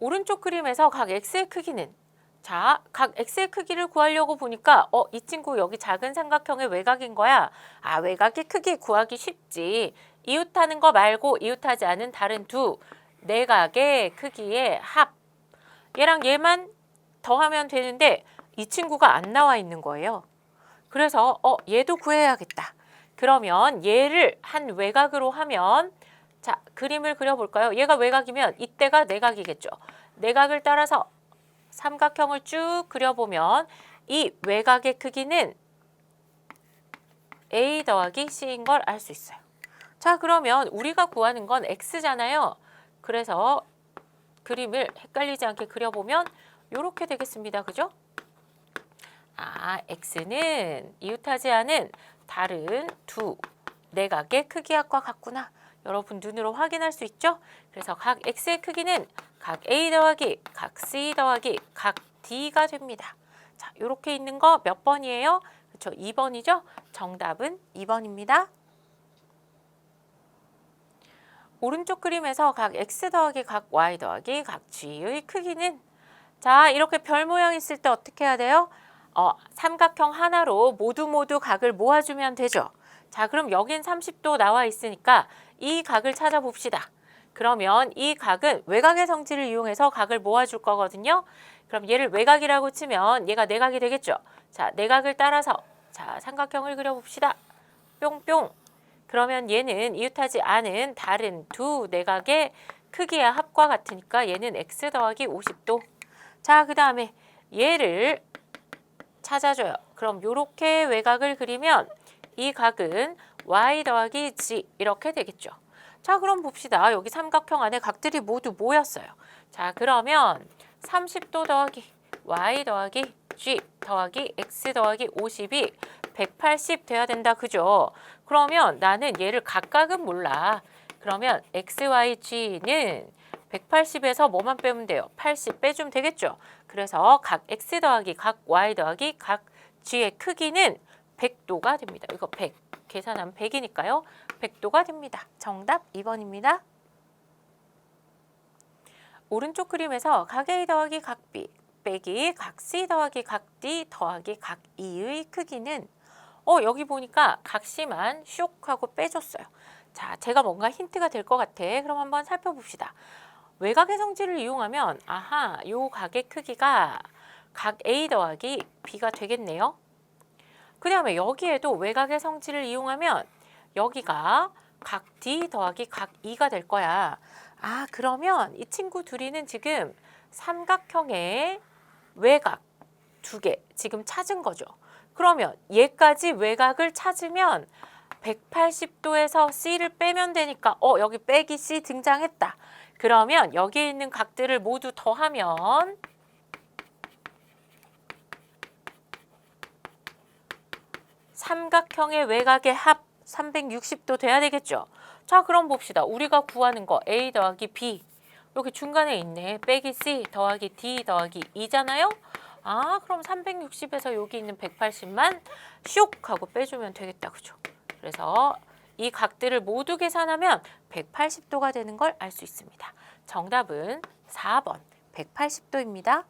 오른쪽 그림에서 각 x의 크기는 자, 각 x의 크기를 구하려고 보니까 어, 이 친구 여기 작은 삼각형의 외곽인 거야. 아, 외곽의 크기 구하기 쉽지. 이웃하는 거 말고 이웃하지 않은 다른 두 내각의 크기의 합. 얘랑 얘만 더하면 되는데 이 친구가 안 나와 있는 거예요. 그래서 어, 얘도 구해야겠다. 그러면 얘를 한 외곽으로 하면 자, 그림을 그려볼까요? 얘가 외곽이면 이때가 내각이겠죠. 내각을 따라서 삼각형을 쭉 그려보면 이 외곽의 크기는 A 더하기 C인 걸 알 수 있어요. 자, 그러면 우리가 구하는 건 X잖아요. 그래서 그림을 헷갈리지 않게 그려보면 이렇게 되겠습니다. 그죠? 아, X는 이웃하지 않은 다른 두 내각의 크기 합과 같구나. 여러분 눈으로 확인할 수 있죠? 그래서 각 X의 크기는 각 A 더하기 각 C 더하기 각 D가 됩니다. 자, 이렇게 있는 거 몇 번이에요? 그렇죠. 2번이죠? 정답은 2번입니다. 오른쪽 그림에서 각 x 더하기 각 y 더하기 각 g의 크기는 자 이렇게 별 모양 있을 때 어떻게 해야 돼요? 어, 삼각형 하나로 모두 모두 각을 모아주면 되죠. 자 그럼 여긴 30도 나와 있으니까 이 각을 찾아봅시다. 그러면 이 각은 외곽의 성질을 이용해서 각을 모아줄 거거든요. 그럼 얘를 외곽이라고 치면 얘가 내각이 되겠죠. 자 내각을 따라서 자 삼각형을 그려봅시다. 뿅뿅 그러면 얘는 이웃하지 않은 다른 두 내각의 크기의 합과 같으니까 얘는 x 더하기 50도. 자, 그 다음에 얘를 찾아줘요. 그럼 이렇게 외곽을 그리면 이 각은 y 더하기 g 이렇게 되겠죠. 자, 그럼 봅시다. 여기 삼각형 안에 각들이 모두 모였어요. 자, 그러면 30도 더하기 y 더하기 g 더하기 x 더하기 50이 180 돼야 된다. 그죠? 그러면 나는 얘를 각각은 몰라. 그러면 x, y, g는 180에서 뭐만 빼면 돼요? 80 빼주면 되겠죠? 그래서 각 x 더하기 각 y 더하기 각 g의 크기는 100도가 됩니다. 이거 100. 계산하면 100이니까요. 100도가 됩니다. 정답 2번입니다. 오른쪽 그림에서 각 A 더하기 각 B 빼기 각 C 더하기 각 D 더하기 각 E의 크기는 어 여기 보니까 각 C만 슉 하고 빼줬어요. 자 제가 뭔가 힌트가 될 것 같아. 그럼 한번 살펴봅시다. 외곽의 성질을 이용하면 아하 요 각의 크기가 각 A 더하기 B가 되겠네요. 그 다음에 여기에도 외곽의 성질을 이용하면 여기가 각 D 더하기 각 E가 될 거야. 아 그러면 이 친구 둘이는 지금 삼각형의 외곽 두 개 지금 찾은 거죠. 그러면 얘까지 외곽을 찾으면 180도에서 C를 빼면 되니까 어 여기 빼기 C 등장했다. 그러면 여기에 있는 각들을 모두 더하면 삼각형의 외곽의 합 360도 돼야 되겠죠. 자 그럼 봅시다. 우리가 구하는 거 A 더하기 B 여기 중간에 있네. 빼기 C 더하기 D 더하기 2잖아요. 아 그럼 360에서 여기 있는 180만 슉 하고 빼주면 되겠다. 그죠? 그래서 이 각들을 모두 계산하면 180도가 되는 걸 알 수 있습니다. 정답은 4번 180도입니다.